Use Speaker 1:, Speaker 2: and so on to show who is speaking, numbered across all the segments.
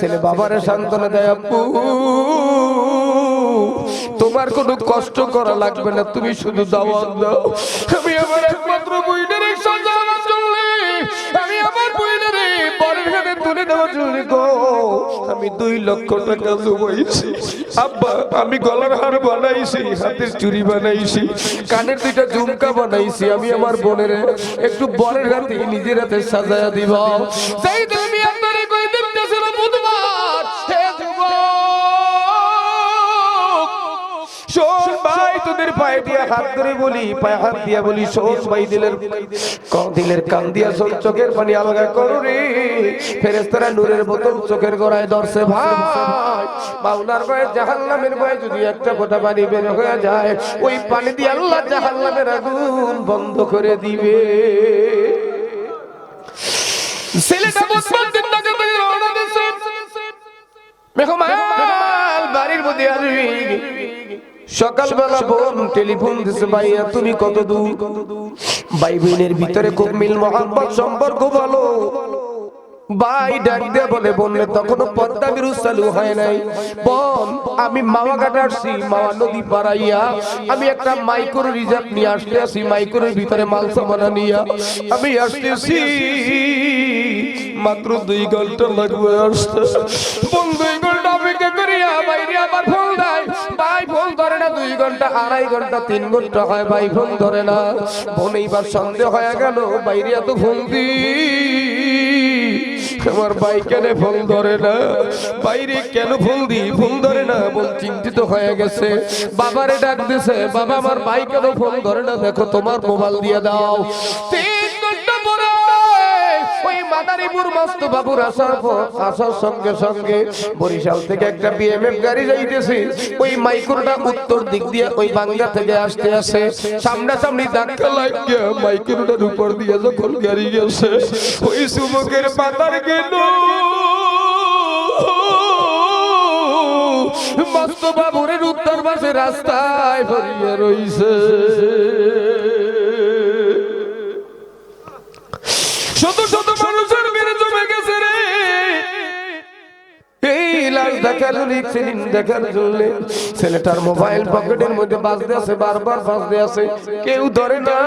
Speaker 1: ছেলে বাবারে সান্ত্বনা দেয়, আব্বু, তোমার কোনো কষ্ট করা লাগবে না, তুমি শুধু দাওয়াত দাও। আমি আমার একমাত্র সন্তান চললে আমি আমার পরের হাতে তুলে গো। আমি দুই লক্ষ টাকা জমাইছি। আব্বা, আমি গলার হার বানাইছি, হাতের চুড়ি বানাইছি, কানের দুইটা ঝুমকা বানাইছি। আমি আমার বোনের একটু বরের হাতে, নিজের হাতে সাজায়া দিব। সেই তুমি চোখের ধরছে ভাই। যদি একটা পানি বের হয়ে যায়, ওই পানি দিয়ে আল্লাহ বন্ধ করে দিবে। সকালবেলা বোন টেলিফোন ভাইয়া, তুমি ভিতরে খুব মিল সম্পর্ক ভালো। ভাই বলে নাই। আমি আমি একটা মাইক্রো রিজার্ভ নিয়ে আসতে আসি, মাইক্রোর ভিতরে মাল সামানা নিয়া আমি আসতেছি। মাত্র দুই ঘণ্টা লাগবে আসতে। বোন ঘণ্টা, আড়াই ঘণ্টা, তিন ঘণ্টা হয় ভাই ধরে না। বোন এইবার সন্দেহ হয়ে গেল, বাইরে এত ভাই কেন ফোন ধরে না? বাইরে কেন ফোন দি? ফোন ধরে না বল চিন্তিত হয়ে গেছে। বাবারে ডাক দিছে, বাবা, আমার ভাই কেন ফোন ধরে না? দেখো, তোমার মোবাইল দিয়ে দাও। তিন মাদারীপুর মস্ত বাবুর আসার আসার সঙ্গে সঙ্গে বরিশাল থেকে একটা বিএমএফ গাড়ি যাইতেছে। ওই মাইক্রোটা উত্তর দিক দিয়ে ওই বাংলা থেকে আসতে আসে সামনাসামনি ধাক্কা লাগিয়ে মাইক্রোটার উপর দিয়ে যখন গাড়ি গেছে, ওই সুমুখের পাতার গেল। মস্ত বাবুরের উত্তর পাশে রাস্তায় ভরিয়ে রইছে। ছেলেটার মোবাইল পকেটের মধ্যে বাজতে আছে, বারবার বাজতে আছে। কেউ ধরে না,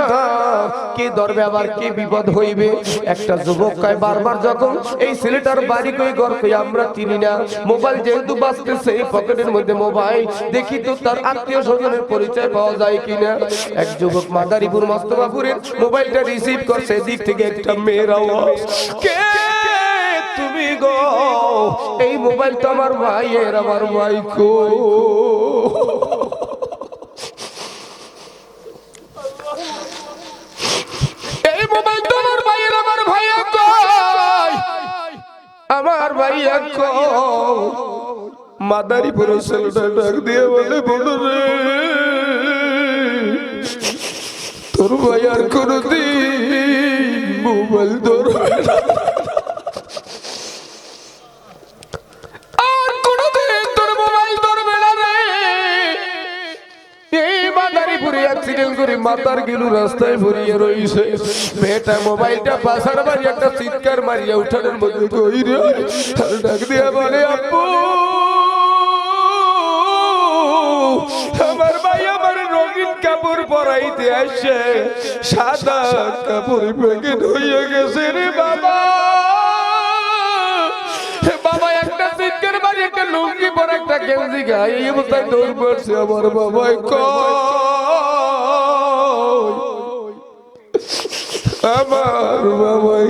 Speaker 1: কে ধরবে, আবার কে বিপদ হইবে? একটা যুবক কয়, বারবার যখন এই ছেলেটার বাড়ি কই কই, আমরা চিনি না। মোবাইল যেহেতু বাজতেছে, এই পকেটের মধ্যে মোবাইল দেখি তো তার আত্মীয় স্বজনের পরিচয় পাওয়া যায় কিনা। এক যুবক মাদারীপুর মস্তবাপুরের মোবাইলটা রিসিভ করছে, এদিক থেকে একটা মেয়ের আওয়াজ। কে তুমি গো? এই মোবাইল তো আমার ভাইয়ের আমার ভাই কো এই মোবাইল তো আমার ভাইয়ের আমার ভাইয়া কই আমার ভাইয়া ডাক দিয়ে বলে, বলো রে, তোর ভাই আর কোনদিন মোবাইল ধরবে না। মাতার গেলু রাস্তায় ভরিয়ে রইছে। মেয়েটা মোবাইলটা পাশার বাড়ি একটা চিৎকার মারিয়া উঠানের মধ্যে কই ডাক দিয়া বলে আপু আমার ভাই আমার রঙিন কাপড় পরাইতে আসছে। সাদা কাপড় প্যাকেট হয়ে গেছে রে বাবা। বাবা, একটা একটা লুঙ্গি পরে একটা গেঞ্জি গায়ে, এই অবস্থায় দৌড় পড়ছে আমার কয়? আমার বাবাই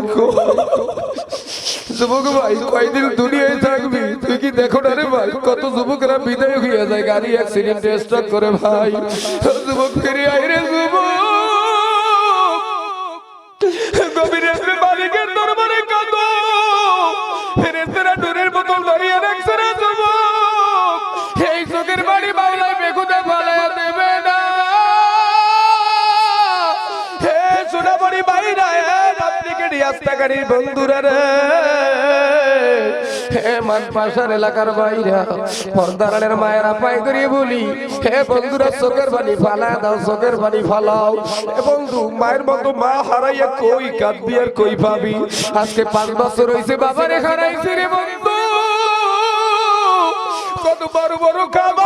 Speaker 1: যুবক ভাই, কয়দিন দুনিয়ায় থাকবি? তুই কি দেখো না রে ভাই, কত যুবকরা বিদায় হইয়া যায়, গাড়ি অ্যাক্সিডেন্টে স্ট্রক করে ভাই। যুবক ফিরে আইরে যুবক। গভীর বাইরা হে রাত্রিকেড়ি আস্তাকারী বন্ধুরা রে। হে মান পাশার এলাকার বাইরা, পর্দারানের মায়েরা পাই করিয়ে বলি, হে বন্ধুরা, চোখের বাড়ি ফালা দাও, চোখের বাড়ি ফালাও। এ বন্ধু, মায়ের মতো মা হারাইয়া কই কাঁদবি আর কই পাবি? আজকে পাঁচ বছর হয়েছে বাবারে হারাইছে রে বন্ধু। কত বড় বড় খাবার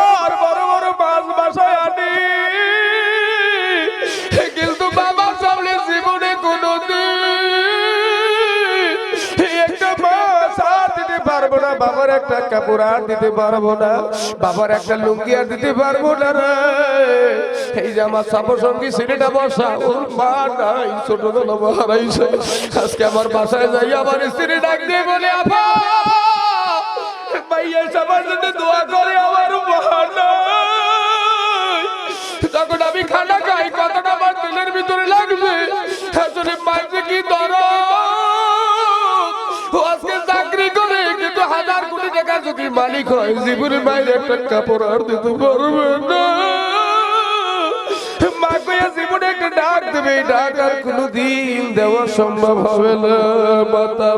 Speaker 1: কাপড় আর দিতে পারব না। বাবার একটা লুঙ্গি আর দিতে পারব না রে। এই যে আমার সাপর সঙ্গী ছেলেটা বসা, ওর মা নাই ছোটবেলা হারাইছে আজকে আমার বাসায় যাই, আমার স্ত্রী ডাক দিয়ে বলে, আপা ভাইয়া সবার জন্য দোয়া করে, আমার মা তখন আমি খানা খাই কতটা আমার দিলের ভিতরে লাগবে। আসলে মাঝে কি ধর যদি মালিক হয় জীবনে বাইরে একটা কাপড় আর দিতে পারবে না। মা কইয়া, জীবনে একটা ডাক দেবে ডাক আর কোনোদিন দেওয়া সম্ভব হবে না।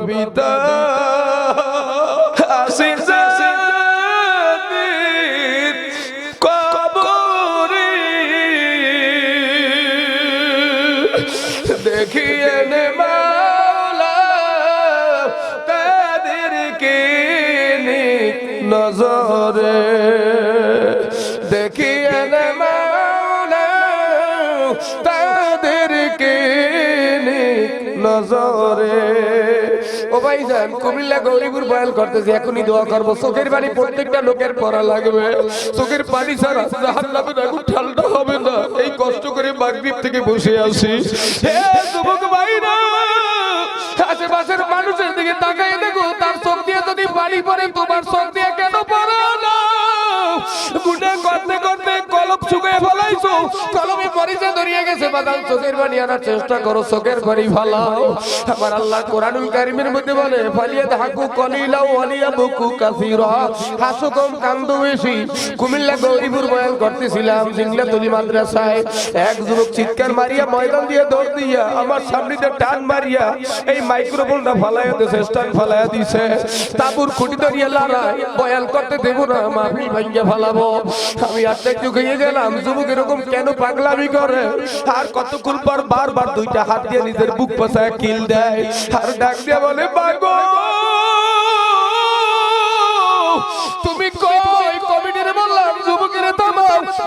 Speaker 1: পিতা কবরে। দেখিয়ে নজরে দেখিয়ে নে তাদেরকে নজরে। ও ভাই যান, কুমিল্লা গৌরীপুর বয়াল করতেছি, এখনই দোয়া করব। চোখের পানি প্রত্যেকটা লোকের পড়া লাগবে। চোখের পানি ছাড়া জাহান্নামের আগুন ঠান্ডা হবে না। এই কষ্ট করে মাগরিব থেকে বসে হে যুবক ভাইরা, আশেপাশের মানুষের দিকে তাকাই দেখো, তার চোখ দিয়ে যদি পানি পড়ে, তোমার চোখ দিয়ে কেন পড়ে? গুনে করতে করতে কলপ শুকিয়ে ফেলাইছো। কলমে পরিচয় ধরিয়ে গেছে বাদাল চোখের পানি আনার চেষ্টা করো, চোখের পানি ফালাও আমার আল্লাহ কোরআনুল কারিমের মধ্যে বলে ফালিয়া হাকু কলিলা ওয়ালিয়া বুকু কাসিরা। হাসু কম, কান্দু বেশি। কুমিল্লা গৌরীপুর বয়ান করতেছিলাম জিংলা তলি মাদ্রাসায়। এক যুবক চিৎকার মারিয়া ময়দান দিয়ে দৌড় দিয়া আমার সামনে টান মারিয়া এই মাইক্রোফোনটা ফালাইয়া দিছে স্ট্যান্ড ফালাইয়া দিছে। তাবুর খুঁটি ধরিয়া লড়াই বয়ান করতে দেব না মাফি ভাঙ্গিয়া ফালাবো। আমি আটটা একটু গেলাম, যুবক এরকম কেন পাগলামি করে? আর কতক্ষণ পর বারবার দুইটা হাত দিয়ে নিজের বুক পাশায় কিল দেয়? আর ডাক দিয়ে বলে, বাগো, তুমি কই? কমিটির বললাম যুবকের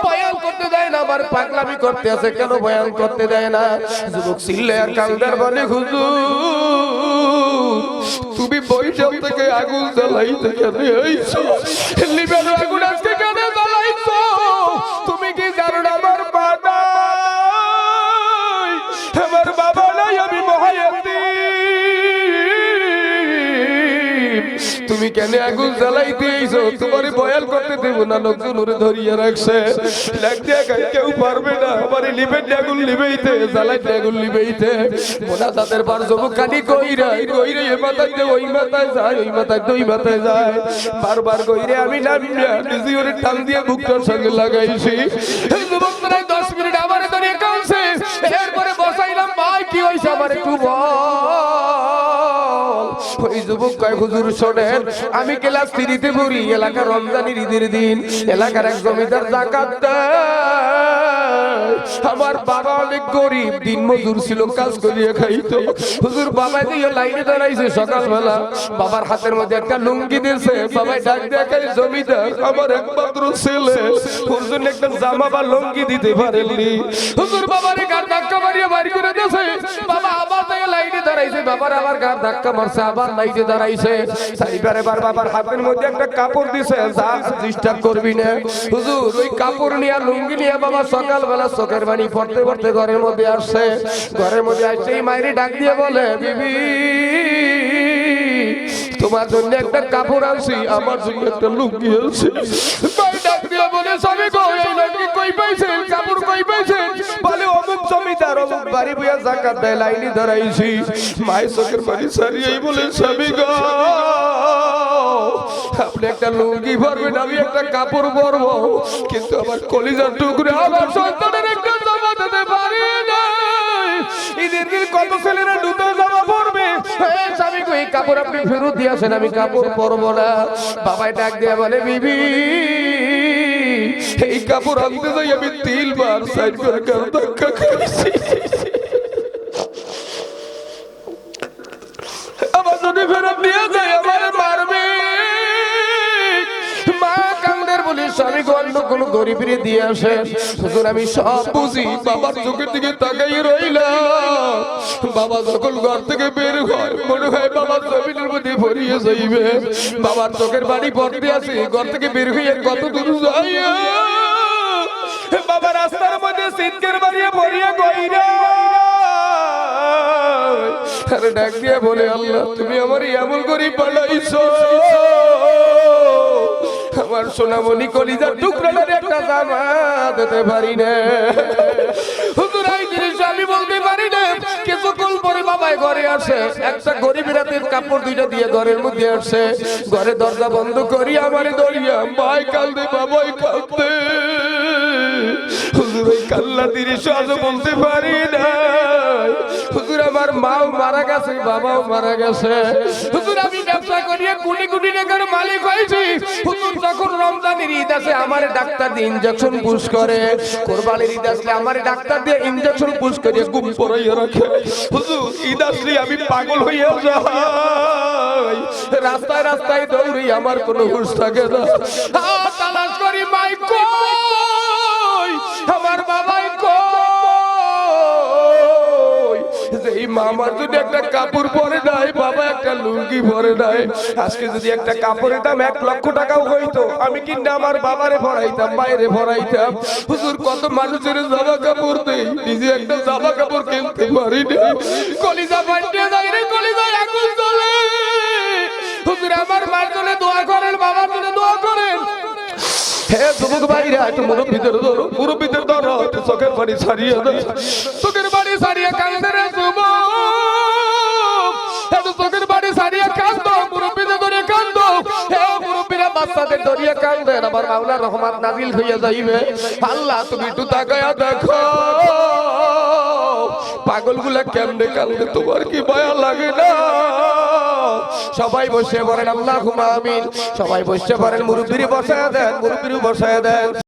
Speaker 1: বয়ান করতে দেয় না আমার পাগলামি করতে আছে কেন বয়ান করতে দেয় না? যুবক আর বলে, হুজুর, তুমি বৈঠক থেকে আগুন জ্বালাইতে কেন আগুন আজকে তুমি কেন আগুন জ্বালাইতে আইছো? তোমার বয়াল করতে দেব না লোকজন ওরে ধরিয়ে রাখছে। লাগ দিয়া কেউ পারবে না, আমার লিবেন আগুন লিবেইতে জ্বালাইতে আগুন লিবেইতে মোনা তাদের বার জমু কানি কইরা, কইরে এ মাথায় দে, ওই মাথায় যায়, ওই মাথায় দই মাথায় যায়। বারবার কইরে আমি নামিয়া নিজে ওরে টান দিয়ে বুকটার সঙ্গে লাগাইছি। যুবক প্রায় দশ মিনিট আমারে ধরে কাউছে এরপরে বসাইলাম, ভাই, কি হইছে? আমার একটু বল। ওই যুবক কয়, হুজুর শোনেন, আমি ক্লাস থ্রিতে পড়ি, এলাকার রমজানের ঈদের দিন, এলাকার এক জমিদার জাকাত দেয়। আমার বাবা অনেক গরিব, দিন মজুর ছিল, কাজ করিয়ে খাইতো। হুজুর বাবা দিয়ে লাইনে দাঁড়াইছে সকালবেলা। বাবার হাতের মধ্যে একটা লুঙ্গি দিয়েছে, বাবাই ডাক দেখাই জমিদার, আমার একমাত্র ছেলে। হুজুর একটা জামা বা লুঙ্গি দিতে পারেননি। হুজুর বাবারে গার ধাক্কা মারিয়ে বাড়ি করে দিয়েছে। বাবা আবার তাই লাইনে দাঁড়াইছে, বাবার আবার গার ধাক্কা মারছে, আবার লাইনে দাঁড়াইছে। সাইবার এবার বাবার হাতের মধ্যে একটা কাপড় দিছে, যা ডিস্টার্ব করবি না। হুজুর, ওই কাপড় নিয়ে লুঙ্গি নিয়ে বাবা সকালবেলা চোখের বাণী পড়তে পড়তে ঘরের মধ্যে আসছে ঘরের মধ্যে আসছে এই মাইরি ডাক দিয়ে বলে, বিবি, তোমার জন্য একটা কাপড় আনছি, আমার জন্য একটা লুঙ্গি আনছি। ভাই ডাক দিয়ে বলে, স্বামী কই কই পাইছে কাপড় কই অমুক জমিদার অমুক বাড়ি বইয়া জাকাত দেয় লাইনি ধরাইছি মাই চোখের পানি সারিয়েই বলে স্বামী গো আপনি একটা লুঙ্গি পরবেন আমি একটা কাপড় পরবো। কিন্তু আমার কলিজার টুকরে আমার সন্তানের একটা জামা দিতে পারি না ঈদের কত ছেলেরা নতুন জামা পরবে? স্বামী গো, এই কাপড় আপনি ফেরত দিয়েছেন আমি কাপড় পরবো না। বাবাই ডাক দিয়ে বলে বিবি এই কাপড় আনতে যাই আমি তিল বার সাইড কার ধাক্কা খাইছি? স্বামী অন্য কোন গরিবের দিয়ে আসে। হুজুর, আমি সব বুঝি, বাবার চোখের দিকে তাকাই রইলাম বাবা যখন ঘর থেকে বের হয়, মনে হয় বাবার জমিনের মধ্যে ভরিয়ে যাইবে। বাবার চোখের বাড়ি পড়তে আছে, ঘর থেকে বের হয়ে কত দূর যাইয়া। বাবা রাস্তার মধ্যে সিটকের বাড়িয়ে ভরিয়ে গইরা। ডাক দিয়ে বলে, আল্লাহ, তুমি আমার এমন করে পালাইছো। আমার সোনামণি কলিজার টুকরাটার একটা জামা দিতে পারি না। হুজুর জিনিস আমি বলতে পারি না। কিছুক্ষণ পরে বাবাই ঘরে আসে। একটা গরিব রাতের কাপড় দুইটা দিয়ে ঘরের মধ্যে আসে। ঘরে দরজা বন্ধ করি, আমারে দড়িয়া মাই কালদে বাবাই কালদে কাল্লা তিরিশ আজও বলতে পারি না। হুজুর, আমার মাও মারা গেছে, বাবাও মারা গেছে। হুজুর, আমি ব্যবসা করিয়ে কোটি কোটি টাকার মালিক হয়েছি। হুজুর, যখন রমজানের ঈদ আসে, আমার ডাক্তার দিয়ে ইনজেকশন পুশ করে। কোরবানির ঈদ আসলে আমার ডাক্তার দিয়ে ইনজেকশন পুশ করে গুম পরাইয়া রাখে। হুজুর, ঈদ আসলে আমি পাগল হইয়া যাই। রাস্তায় রাস্তায় দৌড়ি আমার কোনো হুশ থাকে না। মামার যদি একটা কাপড় পরে নাই বাবা একটা লুঙ্গি পরে নাই আজকে যদি একটা কাপড়ের দাম এক লক্ষ টাকাও হইতো, আমি কিন্তু আমার বাবারে ভরাইতাম বাইরে ভরাইতাম। হুজুর, কত মানুষের জামা কাপড় দেই, নিজে একটা জামা কাপড় কিনতে পারি না। কলিজা পাল্টে যায় রে কলিজা আগুন চলে হুজুর, আমার মার জন্য দোয়া করেন, বাবার জন্য দোয়া করেন। মুরব্বীদের ধরো ধরো চোখের বাড়ি ছাড়িয়ে দাও। চোখের বাড়ি ছাড়িয়ে কান্দে রে যুবক। ছাড়িয়ে কান্দো, মুরব্বীদের হে মুরব্বীরা, বাচ্চাদের ধরিয়ে কান্দেন আমার মাওলা রহমান নাজিল হইয়া যাইবে। আল্লাহ, তুমি একটু তাকায়া দেখো। কেমনে কান্দে, তোমার কি ভয় লাগে না? সবাই বসে পড়েন আল্লাহ আমিন। সবাই বসে পড়েন, মুরব্বীর বসায় দেন, মুরব্বীর বসায় দেন।